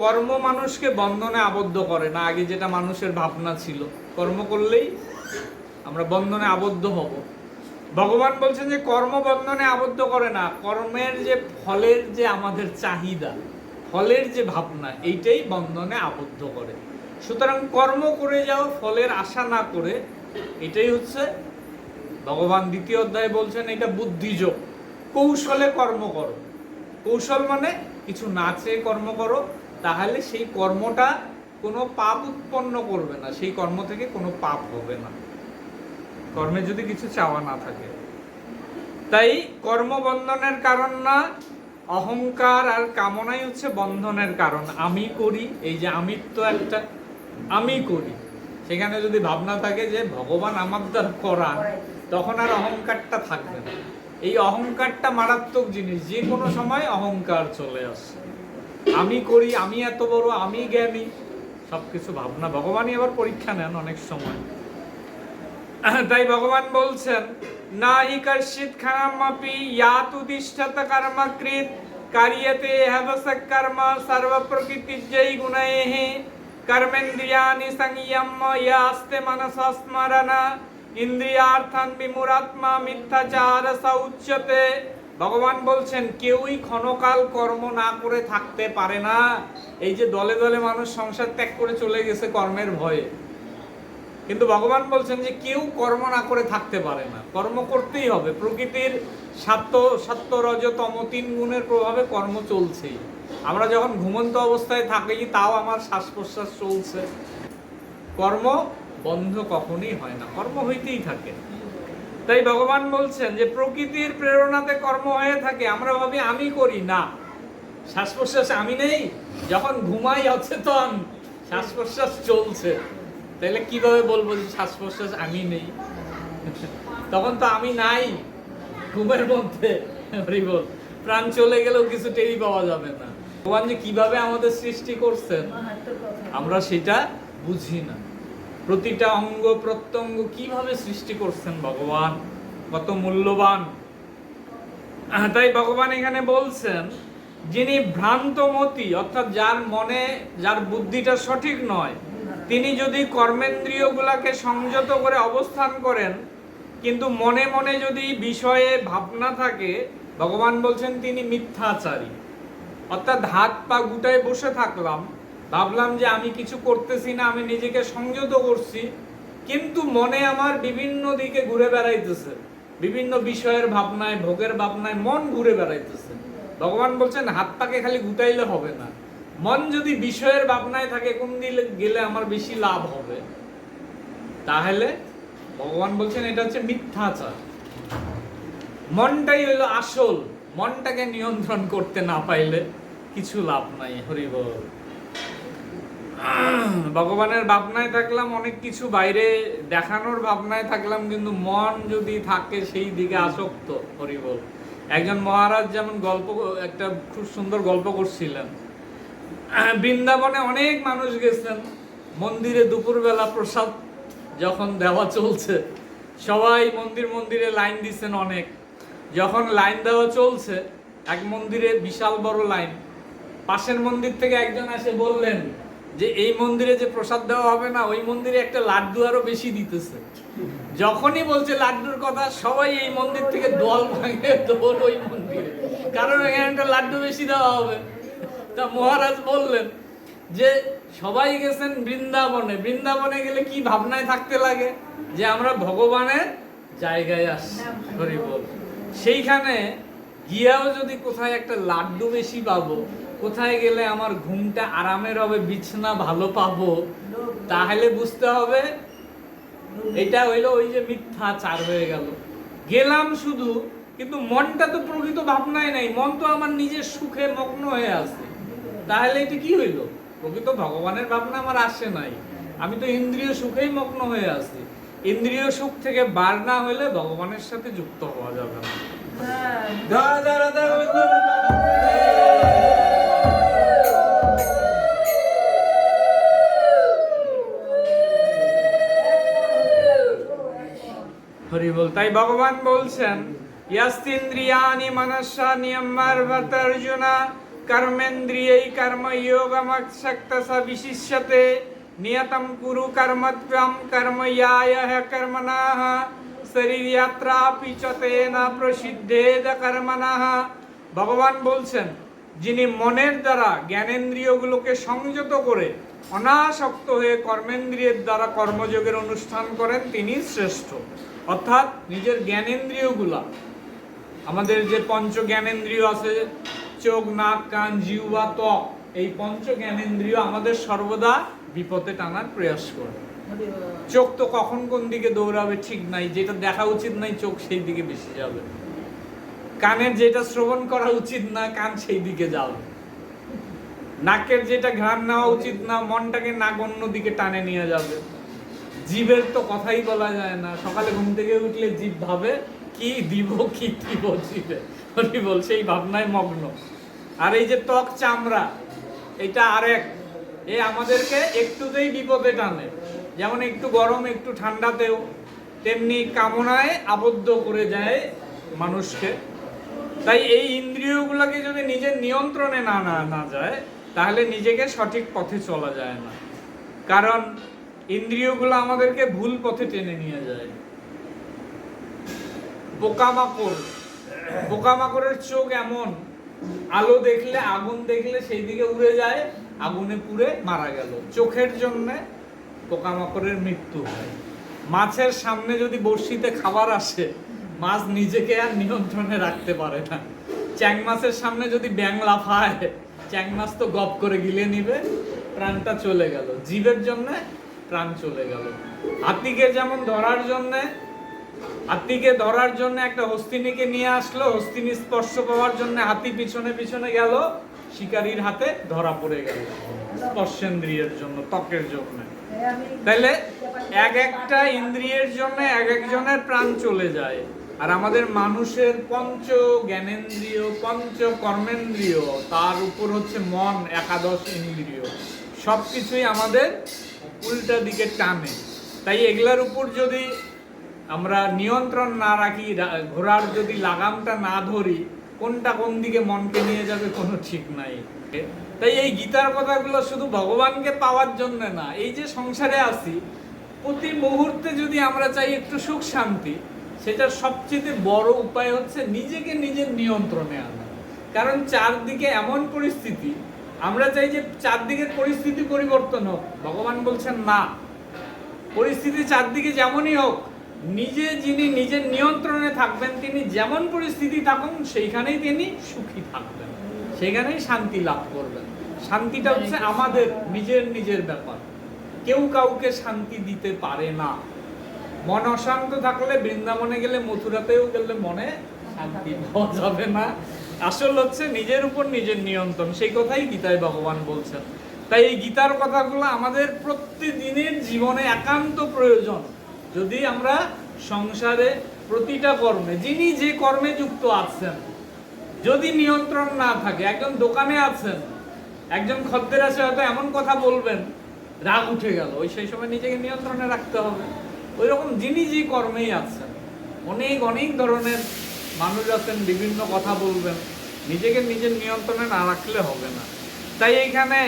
কর্ম মানুষকে বন্ধনে আবদ্ধ করে না, আগে যেটা মানুষের ভাবনা ছিল। কর্ম করলেই আমরা বন্ধনে আবদ্ধ হব। ভগবান বলছেন যে কর্ম বন্ধনে আবদ্ধ করে না, কর্মের যে ফলের যে আমাদের চাহিদা, ফলের যে ভাবনা, এইটাই বন্ধনে আবদ্ধ করে। সুতরাং কর্ম করে যাও, ফলের আশা না করে, এটাই হচ্ছে ভগবান দ্বিতীয় অধ্যায়ে বলছেন এটা বুদ্ধিযোগ। কৌশলে কর্ম করো। কৌশল মানে কিছু নাচে কর্ম করো তাহলে সেই কর্মটা কোনো পাপ উৎপন্ন করবে না, সেই কর্ম থেকে কোনো পাপ হবে না। কর্মে যদি কিছু চাওয়া না থাকে। তাই কর্মবন্ধনের কারণ না, অহংকার আর কামনাই হচ্ছে বন্ধনের কারণ। আমি করি, এই যে আমিত্ব একটা, আমি করি। সেখানে যদি ভাবনা থাকে যে ভগবান আমার দ্বারা করা তখন আর অহংকারটা থাকবে না। এই অহংকারটা মারাত্মক জিনিস, যে কোনো সময় অহংকার চলে আসে। আমি করি, আমি এত বড়, আমি জ্ঞানী। সবকিছু ভাবনা, ভগবানই আবার পরীক্ষা নেন অনেক সময়। তাই ভগবান বলছেন, না হি কর্ষিত খানামপি ইয়াতুদিষ্ঠত কর্মকৃত, কার্যতে হবস কর্ম সর্ব প্রকৃতিজৈ গুণৈঃ কর্মেন্দ্রিয়ানি সংযম ইয়াস্তে মনসা স্মরণ, ইন্দ্রিয়ার্থান বিমুরাত্মা মিথ্যাচার সৌচ্যতে। ভগবান বলছেন, কেউই ক্ষণকাল কর্ম না করে থাকতে পারে না। এই যে দলে দলে মানুষ সংসার ত্যাগ করে চলে গেছে কর্মের ভয়ে। কিন্তু ভগবান বলছেন যে, কেউ কর্ম না করে থাকতে পারে না। কর্ম করতেই হবে। প্রকৃতির সাত্য, সত্য, রজ, তম তিন গুণের প্রভাবে কর্ম চলছেই। আমরা যখন ঘুমন্ত অবস্থায় থাকি, তাও আমার শ্বাস প্রশ্বাস চলছে। কর্ম বন্ধ কখনই হয় না। কর্ম হইতেই থাকে। তাই ভগবান বলছেন যে প্রকৃতির প্রেরণাতে কর্ম হয়ে থাকে আমরা ভাবি আমি করি না। শ্বাস প্রশ্বাস আমি নেই যখন ঘুমাই অচেতন শ্বাস প্রশ্বাস চলছে। তাহলে কীভাবে বলব যে শ্বাস প্রশ্বাস আমি নেই? তখন তো আমি নাই ঘুমের মধ্যে বল প্রাণ চলে গেলেও কিছু টেরি পাওয়া যাবে না। ভগবান যে কীভাবে আমাদের সৃষ্টি করছেন আমরা সেটা বুঝি না। প্রতিটা অঙ্গ প্রত্যঙ্গ কীভাবে সৃষ্টি করছেন ভগবান? কত মূল্যবান। তাই ভগবান এখানে বলছেন, যিনি ভ্রান্তমতি, অর্থাৎ যার মনে, যার বুদ্ধিটা সঠিক নয়, তিনি যদি কর্মেন্দ্রিয়গুলাকে সংযত করে অবস্থান করেন, কিন্তু মনে মনে যদি বিষয়ে ভাবনা থাকে, ভগবান বলছেন তিনি মিথ্যাচারী। অর্থাৎ হাত পা গুটায় বসে থাকলাম ভাবলাম যে আমি কিছু করতেছি না, আমি নিজেকে সংযত করছি, কিন্তু মনে আমার বিভিন্ন দিকে ঘুরে বেড়াইতেছে। বিভিন্ন বিষয়ের ভাবনায়, ভোগের ভাবনায় মন ঘুরে বেড়াইতেছে। ভগবান বলছেন, হাত পাকে খালি গুটাইলে হবে না। মন যদি বিষয়ের ভাবনায় থাকে, কোন দিলে গেলে আমার বেশি লাভ হবে? তাহলে ভগবান বলছেন, এটা হচ্ছে মিথ্যাচার। মনটাই হইল আসল। মনটাকে নিয়ন্ত্রণ করতে না পাইলে কিছু লাভ নাই। হরি বল। ভগবানের ভাবনায় থাকলাম, অনেক কিছু বাইরে দেখানোর ভাবনায় থাকলাম, কিন্তু মন যদি থাকে সেই দিকে আসক্ত, হরি বল। একজন মহারাজ যেমন গল্প, একটা খুব সুন্দর গল্প করছিলেন। বৃন্দাবনে অনেক মানুষ গেছেন, মন্দিরে দুপুরবেলা প্রসাদ যখন দেওয়া চলছে, সবাই মন্দির মন্দিরে লাইন দিচ্ছেন অনেক। যখন লাইন দেওয়া চলছে, এক মন্দিরে বিশাল বড় লাইন, পাশের মন্দির থেকে একজন এসে বললেন যে এই মন্দিরে যে প্রসাদ দেওয়া হবে না, ওই মন্দিরে একটা লাড্ডু আরও বেশি দিতেছে। যখনই বলছে লাড্ডুর কথা, সবাই এই মন্দির থেকে দল ভাঙে দোল ওই মন্দিরে। কারণ এখানে একটা লাড্ডু বেশি দেওয়া হবে। তা মহারাজ বললেন যে, সবাই গেছেন বৃন্দাবনে। বৃন্দাবনে গেলে কি ভাবনায় থাকতে লাগে? যে আমরা ভগবানের জায়গায় আসছি সেইখানে গিয়াও যদি কোথায় একটা লাড্ডু বেশি পাবো, কোথায় গেলে আমার ঘুমটা আরামের হবে, বিছনা ভালো পাবো, তাহলে বুঝতে হবে এটা হইল ওই যে মিথ্যা চার হয়ে গেল। গেলাম শুধু, কিন্তু মনটা তো প্রকৃত ভাবনায় নাই, মন তো আমার নিজের সুখে মগ্ন হয়ে আছে। তাহলে এটা কি হইল? প্রকৃত ভগবানের ভাবনা আমার আসে নাই। আমি তো ইন্দ্রিয় সুখেই মগ্ন হয়ে আছি। ইন্দ্রিয় সুখ থেকে বার না হলে ভগবানের সাথে যুক্ত হওয়া যাবে না। হরি বল তাই ভগবান বলছেন ইয়াস্তিন্দ্রিয়ানি মনসা নিয়মার অর্জুনা কর্মেন্দ্রিয়ৈ কর্মযোগমশক্তস বিশিষ্যতে, নিয়তম কুরু কর্মত্বম কর্ময়ায় কর্মণঃ শরীরযাত্রাপি চ তেন প্রসিদ্ধেদ কর্মণঃ ভগবান বলছেন যিনি মনের দ্বারা জ্ঞানেন্দ্রিয়গুলোকে সংযত করে অনাসক্ত হয়ে কর্মেন্দ্রিয়ের দ্বারা কর্মযোগের অনুষ্ঠান করেন, তিনি শ্রেষ্ঠ। অর্থাৎ নিজের জ্ঞানেন্দ্রিয়গুলা, আমাদের যে পঞ্চ জ্ঞানেন্দ্রিয় আছে, চোখ, নাক, কান, জিহ্বা, ত্বক, এই পঞ্চ জ্ঞানেন্দ্রিয় আমাদের সর্বদা বিপদে টানার প্রয়াস করে। চোখ তো কখন কোন দিকে দৌড়াবে ঠিক নাই, যেটা দেখা উচিত নাই চোখ সেই দিকে বেশি যাবে। কানের যেটা শ্রবণ করা উচিত না, কান সেই দিকে যাবে। নাকের যেটা ঘ্রাণ নেওয়া উচিত না, মনটাকে নাক অন্য দিকে টানে নিয়ে যাবে। জীবের তো কথাই বলা যায় না, সকালে ঘুম থেকে উঠলে জীব ভাবে, কি দিব কি দিব জীবে? হরি বল সেই ভাবনায় মগ্ন। আর এই যে ত্বক চামড়া, এটা আরেক। এ আমাদেরকে একটুতেই বিপদে টানে। যেমন একটু গরম, একটু ঠান্ডাতেও, তেমনি কামনায় আবদ্ধ করে যায় মানুষকে। তাই এই ইন্দ্রিয়গুলোকে যদি নিজের নিয়ন্ত্রণে না না না যায়, তাহলে নিজেকে সঠিক পথে চলা যায় না। কারণ ইন্দ্রিয়গুলো আমাদেরকে ভুল পথে টেনে নিয়ে যায়। পোকামাকড় পোকামাকড়ের চোখ এমন, আলো দেখলে, আগুন দেখলে সেই দিকে উড়ে যায়, আগুনে পুড়ে মারা গেল। চোখের জন্য পোকামাকড়ের মৃত্যু হয়। মাছের সামনে যদি বড়শিতে খাবার আসে, মাছ নিজেকে আর নিয়ন্ত্রণে রাখতে পারে না। চ্যাং মাছের সামনে যদি ব্যাং লাফায়, চ্যাং মাছ তো গপ করে গিলে নিবে, প্রাণটা চলে গেল। জীবের জন্য প্রাণ চলে গেল। হাতিকে যেমন ধরার জন্যে হাতিকে ধরার জন্য একটা হস্তিনীকে নিয়ে আসলো, হস্তিনী স্পর্শ পাওয়ার জন্য হাতি পিছনে পিছনে গেল, শিকারীর হাতে ধরা পড়ে গেল। স্পর্শেন্দ্রিয়ের জন্য, ত্বকের জন্য। তাইলে এক একটা ইন্দ্রিয়ের জন্য এক একজনের প্রাণ চলে যায়। আর আমাদের মানুষের পঞ্চ জ্ঞানেন্দ্রিয়, পঞ্চ কর্মেন্দ্রিয়, তার উপর হচ্ছে মন, একাদশ ইন্দ্রিয়। সব কিছুই আমাদের উল্টা দিকে টানে। তাই এগুলার উপর যদি আমরা নিয়ন্ত্রণ না রাখি ঘোড়ার যদি লাগামটা না ধরি, কোনটা কোন দিকে মনকে নিয়ে যাবে কোনো ঠিক নাই। তাই এই গীতার কথাগুলো শুধু ভগবানকে পাওয়ার জন্য না, এই যে সংসারে আছি, প্রতি মুহূর্তে যদি আমরা চাই একটু সুখ শান্তি, সেটার সবচেয়ে বড় উপায় হচ্ছে নিজেকে নিজের নিয়ন্ত্রণে আনা। কারণ চারদিকে এমন পরিস্থিতি, আমরা চাই যে চারদিকের পরিস্থিতি পরিবর্তন হোক। ভগবান বলছেন, না। পরিস্থিতি চারদিকে যেমনই হোক, নিজে যিনি নিজের নিয়ন্ত্রণে থাকবেন, তিনি যেমন পরিস্থিতি থাকুন, সেইখানেই তিনি সুখী থাকবেন। সেখানেই শান্তি লাভ করবেন। শান্তিটা হচ্ছে আমাদের, নিজের নিজের ব্যাপার। কেউ কাউকে শান্তি দিতে পারে না। মন অশান্ত থাকলে বৃন্দাবনে গেলে মথুরাতেও গেলে মনে শান্তি পাওয়া যাবে না। আসল হচ্ছে নিজের উপর নিজের নিয়ন্ত্রণ। সেই কথাই গীতায় ভগবান বলছেন। তাই এই গীতার কথাগুলো আমাদের প্রতিদিনের জীবনে একান্ত প্রয়োজন। যদি আমরা সংসারে প্রতিটা কর্মে, যিনি যে কর্মে যুক্ত আছেন যদি নিয়ন্ত্রণ না থাকে, একজন দোকানে আছেন, একজন খদ্দের আছে, হয়তো এমন কথা বলবেন, রাগ উঠে গেল, ওই সেই সময় নিজেকে নিয়ন্ত্রণে রাখতে হবে। ওই রকম যিনি যে কর্মেই আছেন, অনেক অনেক ধরনের মানুষ আছেন, বিভিন্ন কথা বলবেন, নিজেকে নিজের নিয়ন্ত্রণে না রাখলে হবে না। তাই এইখানে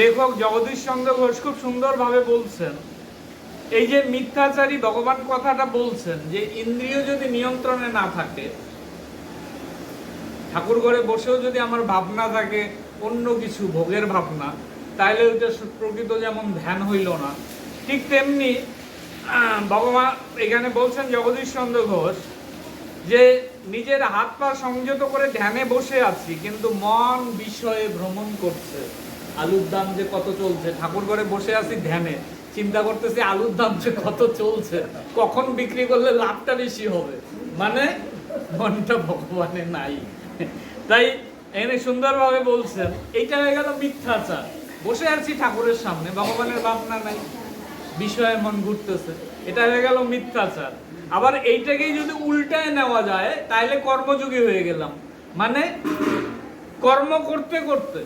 লেখক জগদীশ চন্দ্র ঘোষ খুব সুন্দরভাবে বলছেন এই যে মিথ্যাচারী ভগবান কথাটা বলছেন যে ইন্দ্রিয় যদি নিয়ন্ত্রণে না থাকে, ঠাকুর ঘরে বসেও যদি আমার ভাবনা থাকে, অন্য কিছু, ভোগের ভাবনা তাহলে ওইটা প্রকৃত যেমন ধ্যান হইল না। ঠিক তেমনি ভগবান এখানে বলছেন জগদীশ চন্দ্র ঘোষ যে নিজের হাত পা সংযত করে ধ্যানে বসে আছি, কিন্তু মন বিষয়ে ভ্রমণ করছে। আলুর দাম যে কত চলছে, ঠাকুর ঘরে বসে আছি ধ্যানে। চিন্তা করতেছি আলুর দাম যে কত চলছে। কখন বিক্রি করলে লাভটা বেশি হবে? মানে মনটা ভগবানে নাই। তাই এখানে সুন্দরভাবে বলছেন, এইটা হয়ে গেল মিথ্যাচার। বসে আছি ঠাকুরের সামনে, ভগবানের ভাবনা নাই, বিষয়ে মন ঘুরতেছে। এটা হয়ে গেল মিথ্যাচার। আবার এইটাকেই যদি উল্টায় নেওয়া যায় তাহলে কর্মযোগী হয়ে গেলাম। মানে কর্ম করতে করতে,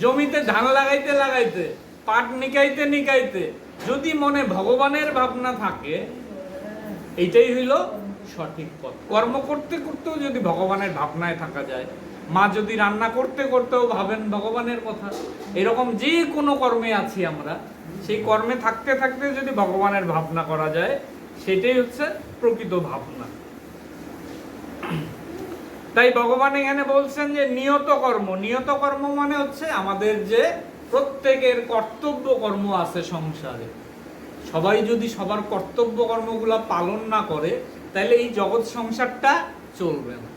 জমিতে ধান লাগাইতে লাগাইতে, পাট নিকাইতে নিকাইতে যদি মনে ভগবানের ভাবনা থাকে, এইটাই হইল সঠিক পথ। কর্ম করতে করতেও যদি ভগবানের ভাবনায় থাকা যায়, মা যদি রান্না করতে করতেও ভাবেন ভগবানের কথা, এরকম যে কোনো কর্মে আছি আমরা, সেই কর্মে থাকতে থাকতে যদি ভগবানের ভাবনা করা যায়, সেটাই হচ্ছে প্রকৃত ভাবনা। তাই ভগবান এখানে বলছেন যে নিয়ত কর্ম। নিয়ত কর্ম মানে হচ্ছে আমাদের যে প্রত্যেকের কর্তব্য কর্ম আছে সংসারে। সবাই যদি সবার কর্তব্য কর্মগুলো পালন না করে, তাহলে এই জগৎ সংসারটা চলবে না।